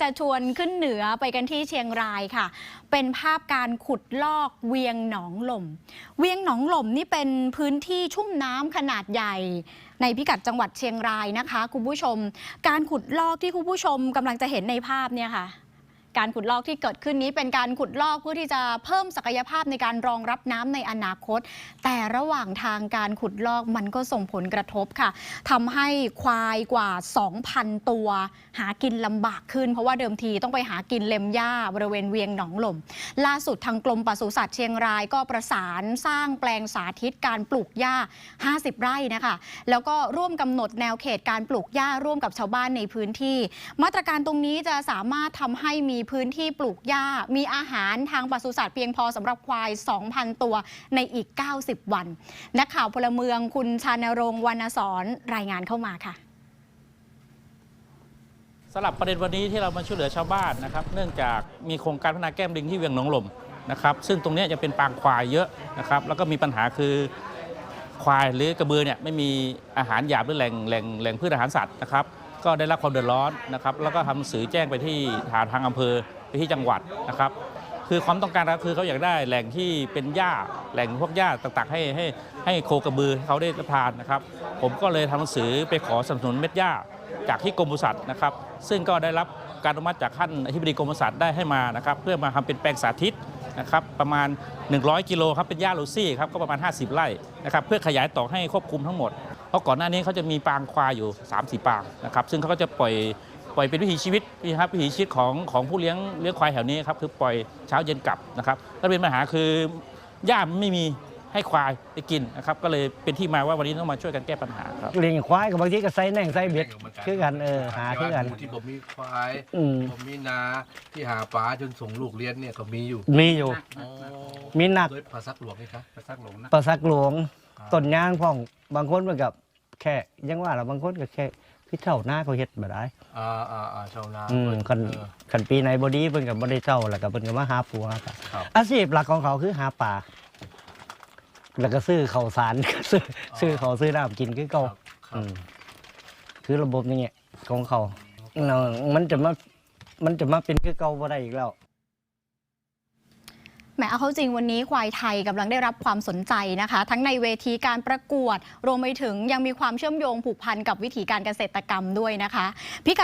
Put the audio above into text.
จะชวนขึ้นเหนือไปกันที่เชียงรายค่ะ เป็นภาพการขุดลอกเวียงหนองหล่ม เวียงหนองหล่มนี่เป็นพื้นที่ชุ่มน้ำขนาดใหญ่ ในพิกัดจังหวัดเชียงรายนะคะคุณผู้ชม การขุดลอกที่คุณผู้ชมกำลังจะเห็นในภาพเนี่ยค่ะ การขุดลอกที่เกิดขึ้นนี้เป็นการขุดลอกเพื่อที่จะเพิ่มศักยภาพในการรองรับน้ำในอนาคต แต่ระหว่างทางการขุดลอกมันก็ส่งผลกระทบค่ะทำให้ควายกว่า 2,000 ตัว หากินลำบากขึ้น เพราะว่าเดิมทีต้องไปหากินเล็มหญ้าบริเวณเวียงหนองหล่มล่าสุดทางกรมปศุสัตว์เชียงรายก็ประสานสร้างแปลงสาธิตการปลูกหญ้า 50 ไร่นะคะ แล้วก็ร่วมกำหนดแนวเขตการปลูกหญ้าร่วมกับชาวบ้านในพื้นที่ มาตรการตรงนี้จะสามารถทำให้มีพื้นที่ปลูกหญ้า มีอาหารทางปศุสัตว์เพียงพอสำหรับควาย 2,000 ตัวในอีก 90 วัน นักข่าวพลเมืองคุณชานรงค์วรรณสอนรายงานเข้ามาค่ะสำหรับประเด็นวันนี้ที่เรามาช่วยเหลือชาวบ้านนะครับ เนื่องจากมีโครงการพัฒนาแก้มลิงที่เวียงหนองหล่มนะครับซึ่งตรงนี้ยจะเป็นปางควายเยอะนะครับแล้วก็มีปัญหาคือควายหรือกระบือเนี่ยไม่มีอาหารหยาบหรือแหล่งแหล่งแหล่งพืชอาหารสัตว์นะครับ ก็ได้รับความเดือดร้อนนะครับแล้วก็ทำหนังสือแจ้งไปที่ทางทางอำเภอไปที่จังหวัดนะครับ คือความต้องการก็คือเขาอยากได้แหล่งที่เป็นหญ้าแหล่งพวกหญ้าต่างๆ ให้ให้ให้โคกระบือเขาได้รับประทานนะครับ ผมก็เลยทำหนังสือไปขอสนับสนุนเม็ดหญ้าจากที่กรมปศุสัตว์นะครับ ซึ่งก็ได้รับการอนุมัติจากท่านอธิบดีกรมปศุสัตว์ได้ให้มานะครับเพื่อมาทำเป็นแปลงสาธิตนะครับประมาณ 100 กิโลครับเป็นหญ้าลูซี่ครับก็ประมาณ 50 ไร่นะครับเพื่อขยายต่อให้ควบคุมทั้งหมด ราะก่อนหน้านี้เขาจะมีปางควายอยู่ 3-4 ปางนะครับซึ่งเขาก็จะปล่อยปล่อยเป็นวิถีชีวิตนะครับวิถีชีวิตของของผู้เลี้ยงเลี้ยงควายแถวนี้ครับคือปล่อยเช้าเย็นกลับนะครับแล้วเป็นปัญหาคือหญ้ามันไม่มีให้ควายได้กินนะครับก็เลยเป็นที่มาว่าวันนี้ต้องมาช่วยกันแก้ปัญหาครับเลี้ยงควายกับบางทีก็ใส่แหน่งใส่เบ็ดคือกันเออหาคือกันหมูที่ผมมีควายอืมผมมีนาที่หาปลาจนส่งลูกเลี้ยงเนี่ยก็มีอยู่ มีอยู่ มีหนักเคยปลาซักหลวงไหมครับปลาซักหลวงนะประสักหลวงต้นยางพ่องบางคนมันกับ แค่ยังว่าเราบางคนก็แค่พี่เท่าหน้าเขาเฮ็ดบ่ได้อ่าอ่าอ่าชาวนาอืมคันเออ คันปีไหนบ่ดีเพิ่นก็บ่ได้เท่าแล้วก็เพิ่นก็มาหาปูหาปลาครับ อาชีพหลักของเขาคือหาปลาแล้วก็ซื้อข้าวสาร ซื้อซื้อเขาวซื้อน้ำกินคือเก่าครับครัอืบมคือระบบนี้ของเขาเนาะมันจะมา มันจะมาเป็นคือเก่าบ่ได้อีกแล้ว แหมเอาเข้าจริงวันนี้ควายไทยกำลังได้รับความสนใจนะคะ ทั้งในเวทีการประกวด รวมไปถึงยังมีความเชื่อมโยงผูกพันกับวิถีการเกษตรกรรมด้วยนะคะพิกัด